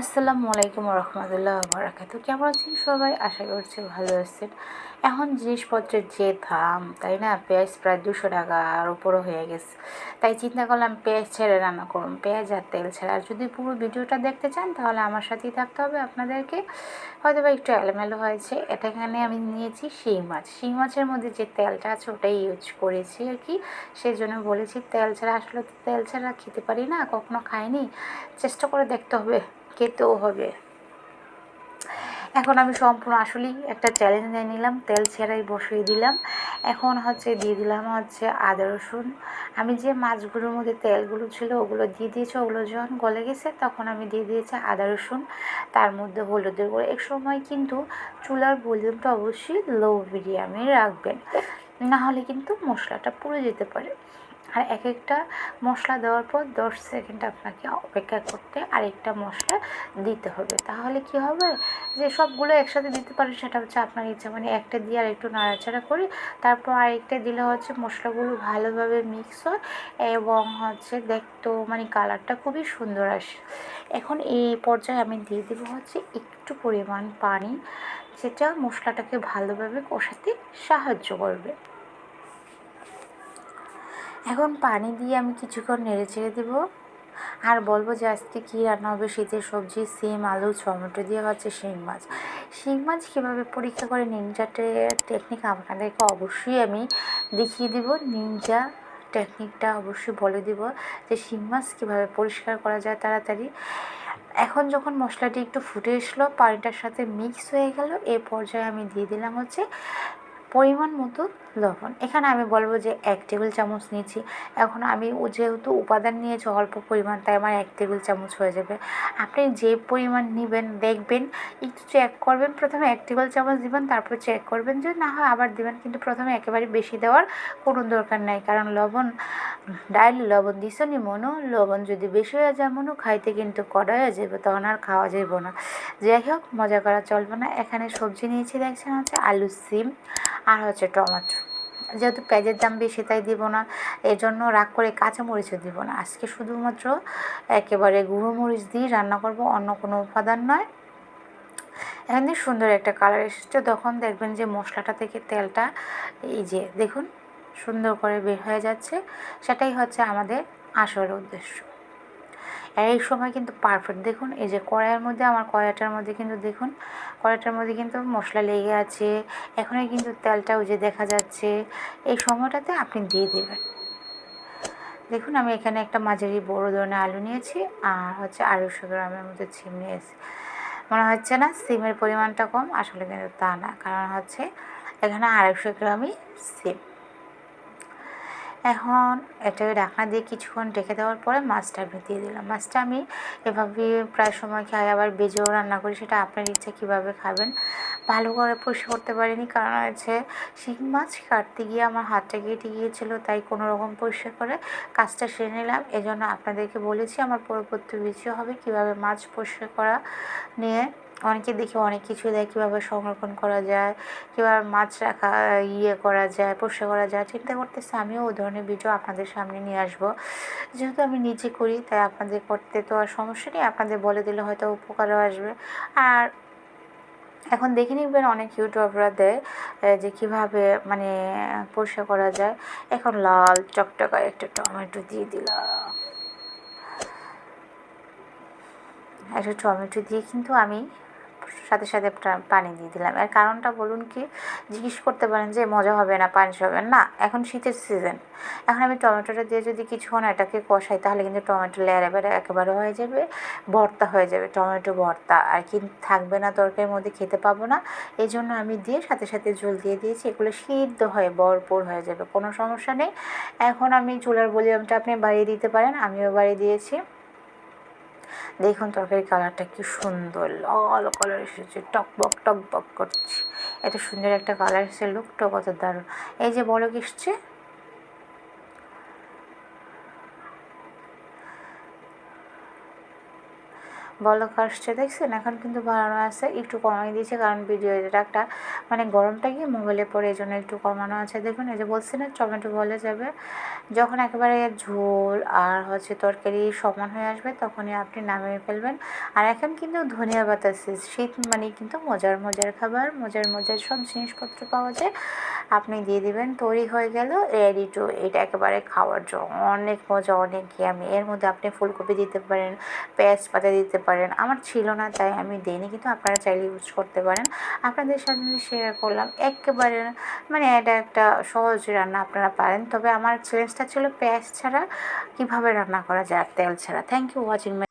আসসালামু আলাইকুম রহমতুল্লাহ বরাকাত কেমন আছেন সবাই? আশা করছি ভালো আছেন। এখন জিনিসপত্রের যে দাম, তাই না? পেঁয়াজ প্রায় দুশো টাকার উপরও হয়ে গেছে। তাই চিন্তা করলাম পেঁয়াজ ছেড়ে রান্না করুন। পেঁয়াজ আর তেল ছাড়া। আর যদি পুরো ভিডিওটা দেখতে চান, তাহলে আমার সাথেই থাকতে হবে আপনাদেরকে। হয়তো বা একটু এলোমেলো হয়েছে। এটা এখানে আমি নিয়েছি শিং মাছ। শিং মাছের মধ্যে যে তেলটা আছে, ওটাই ইউজ করেছি আর কি। সেই জন্য বলেছি তেল ছাড়া। আসলে তেল ছাড়া খেতে পারি না। কখনো খাইনি। চেষ্টা করে দেখতে হবে। খেতেও হবে। এখন আমি সম্পূর্ণ আসলেই একটা চ্যালেঞ্জ নিয়ে নিলাম, তেল ছেড়াই বসিয়ে দিলাম। এখন হচ্ছে দিয়ে দিলাম হচ্ছে আদা রসুন। আমি যে মাছগুলোর মধ্যে তেলগুলো ছিল ওগুলো দিয়ে দিয়েছি, ওগুলো যখন গলে গেছে তখন আমি দিয়ে দিয়েছি আদা রসুন। তার মধ্যে হলুদের গুঁড়ো। এক সময় কিন্তু চুলার ভলিউমটা অবশ্যই লো মিডিয়ামে রাখবেন। না হলে কিন্তু মশলাটা পুড়ে যেতে পারে। আর এক একটা মশলা দেওয়ার পর দশ সেকেন্ড আপনাকে অপেক্ষা করতে আরেকটা মশলা দিতে হবে। তাহলে কি হবে? যে সবগুলো একসাথে দিতে পারেন সেটা হচ্ছে আপনার ইচ্ছা মানে একটা দিয়ে আর একটু নাড়াচাড়া করি, তারপর আরেকটা দিলে হচ্ছে মশলাগুলো ভালোভাবে মিক্স হয় এবং হচ্ছে দেখতেও মানে কালারটা খুবই সুন্দর আসে। এখন এই পর্যায়ে আমি দিয়ে দেবো হচ্ছে একটু পরিমাণ পানি, যেটা মশলাটাকে ভালোভাবে কষাতে সাহায্য করবে। এখন পানি দিয়ে আমি কিছুক্ষণ নেড়ে ছেড়ে দেবো। আর বলব যে আজকে কী রান্না হবে? শীতের সবজি, সিম, আলু, টমেটো দিয়ে হচ্ছে শিং মাছ। শিং মাছ কীভাবে পরীক্ষা করে? নিনজাটে টেকনিক আপনাদেরকে অবশ্যই আমি দেখিয়ে দিব। নিনজা টেকনিকটা অবশ্যই বলে দিব যে শিং মাছ কীভাবে পরিষ্কার করা যায় তাড়াতাড়ি। এখন যখন মশলাটি একটু ফুটে এসলো, পানিটার সাথে মিক্স হয়ে গেল, এ পর্যায়ে আমি দিয়ে দিলাম হচ্ছে পরিমাণ মতো লবণ। এখানে আমি বলব যে এক টেবিল চামচ নিয়েছি। এখন আমি যেহেতু উপাদান নিয়েছি অল্প পরিমাণ, তাই আমার এক টেবিল চামচ হয়ে যাবে। আপনি যে পরিমাণ নেবেন, দেখবেন, একটু চেক করবেন। প্রথমে এক টেবিল চামচ দিবেন, তারপর চেক করবেন যে না হয় আবার দিবেন। কিন্তু প্রথমে একেবারে বেশি দেওয়ার কোনো দরকার নাই। কারণ লবণ, ডাইল লবণ দিছ নি মনো। লবণ যদি বেশি হয়ে যায় মনো, খাইতে কিন্তু কড়া হয়ে যাবে, তখন আর খাওয়া যাইব না। যাই হোক, মজা করা চলবে না। এখানে সবজি নিয়েছি, দেখছেন হচ্ছে আলু সিম আর হচ্ছে টমেটো। যেহেতু পেঁয়াজের দাম বেশি, তাই দিব না। এই জন্য রাগ করে কাঁচামরিচও দিব না। আজকে শুধুমাত্র একেবারে গুঁড়ো মরিচ দিয়ে রান্না করব, অন্য কোনো উপাদান নয়। এখানে সুন্দর একটা কালার এসেছে। তখন দেখবেন যে মশলাটা থেকে তেলটা, এই যে দেখুন, সুন্দর করে বের হয়ে যাচ্ছে। সেটাই হচ্ছে আমাদের আসল উদ্দেশ্য। এই সময় কিন্তু পারফেক্ট দেখুন, এই যে কড়াইয়ের মধ্যে, আমার কড়াইটার মধ্যে কিন্তু দেখুন, কড়াইটার মধ্যে কিন্তু মশলা লেগে আছে। এখনই কিন্তু তেলটাও যে দেখা যাচ্ছে। এই সময়টাতে আপনি দিয়ে দেবেন। দেখুন, আমি এখানে একটা মাঝারি বড়ো ধরনের আলু নিয়েছি, আর হচ্ছে আড়াইশো গ্রামের মধ্যে সিম নিয়েছি। মনে হচ্ছে না সিমের পরিমাণটা কম? আসলে কিন্তু তা না, কারণ হচ্ছে এখানে আড়াইশো গ্রামই সিম। এখন এটাকে ঢাকনা দিয়ে কিছুক্ষণ ঢেকে দেওয়ার পরে মাছটা আমি দিয়ে দিলাম। মাছটা আমি এভাবে প্রায় সময় খাই, আবার বেজেও রান্না করি, সেটা আপনার ইচ্ছে কীভাবে খাবেন? ভালো করে পরিষ্কার করতে পারিনি, কারণ হচ্ছে শিং মাছ কাটতে গিয়ে আমার হাতটা কেটে গিয়েছিল, তাই কোনো রকম পরিষ্কার করে কাজটা সেরে নিলাম। এজন্য আপনাদেরকে বলেছি, আমার পরবর্তী ভিডিও হবে কীভাবে মাছ পরিষ্কার করা নিয়ে অনেকে দেখি অনেক কিছু দেয়, কীভাবে সংরক্ষণ করা যায়, কীভাবে মাছ রাখা ইয়ে করা যায় পরিষ্কার করা যায়, চিন্তা করতেছে আমিও ওই ধরনের ভিডিও আপনাদের সামনে নিয়ে আসব। যেহেতু আমি নিজে করি, তাই আপনাদের করতে তো আর সমস্যা নেই, আপনাদের বলে দিলে হয়তো উপকারও আসবে। আর এখন দেখে নিবেন অনেক ইউটিউবরা দেয় যে কীভাবে মানে পরিষ্কার করা যায়। এখন লাল টকটকা একটা টমেটো দিয়ে দিলাম। একটা টমেটো দিয়ে কিন্তু আমি সাথে সাথে পানি দিয়ে দিলাম। এর কারণটা বলুন কি? জিজ্ঞেস করতে পারেন যে, মজা হবে না, পানি হবে না। এখন শীতের সিজন এখন আমি টমেটোটা দিয়ে যদি কিছুক্ষণ এটাকে কষাই, তাহলে কিন্তু টমেটো লেয়ারে বেড়ে একেবারে হয়ে যাবে, ভর্তা হয়ে যাবে, টমেটো ভর্তা। আর কি থাকবে না তরকারির মধ্যে খেতে পাবো না এই জন্য আমি দিয়ে সাথে সাথে জল দিয়ে দিয়েছি। এগুলো সিদ্ধ হয়ে ভরপুর হয়ে যাবে, কোনো সমস্যা নেই। এখন আমি চুলার ভলিউমটা আপনি বাড়িয়ে দিতে পারেন, আমিও বাড়িয়ে দিয়েছি। দেখুন ত্বকের কালারটা কি সুন্দর, লাল কালার এসেছে টকবক টকবক করছে। এত সুন্দর একটা কালার এসেছে লুকটা কত দারুণ। এই যে বলক এসছে? বলক আসছে, দেখছেন? এখন কিন্তু বাড়ানো আছে, একটু কমাই দিয়েছে, কারণ ভিডিও এটা একটা মানে গরমটা গিয়ে মোবাইলে পড়ে, এই জন্য একটু কমানো আছে। দেখুন, এই যে বলছি না, টমেটো বলে যাবে। যখন একেবারে ঝোল আর হচ্ছে তরকারি সমান হয়ে আসবে, তখনই আপনি নামিয়ে ফেলবেন। আর এখন কিন্তু ধনিয়া পাতা শীত মানে কিন্তু মজার মজার খাবার, মজার মজার সব জিনিসপত্র পাওয়া যায়। আপনি দিয়ে দিবেন, তৈরি হয়ে গেল রেডি টু এটা একেবারে খাওয়ার জন্য। অনেক মজা, অনেক ইয়ামি এর মধ্যে আপনি ফুলকপি দিতে পারেন, পেঁয়াজ পাতা দিতে পারেন। আমার ছিল না, তাই আমি দিইনি, কিন্তু আপনারা চাইলে ইউজ করতে পারেন। আপনাদের সাথে শেয়ার করলাম। একেবারে মানে এটা একটা সহজ রান্না আপনারা পারেন। তবে আমার চ্যালেঞ্জটা ছিল পেঁয়াজ ছাড়া কীভাবে রান্না করা যায় তেল ছাড়া। Thank you watching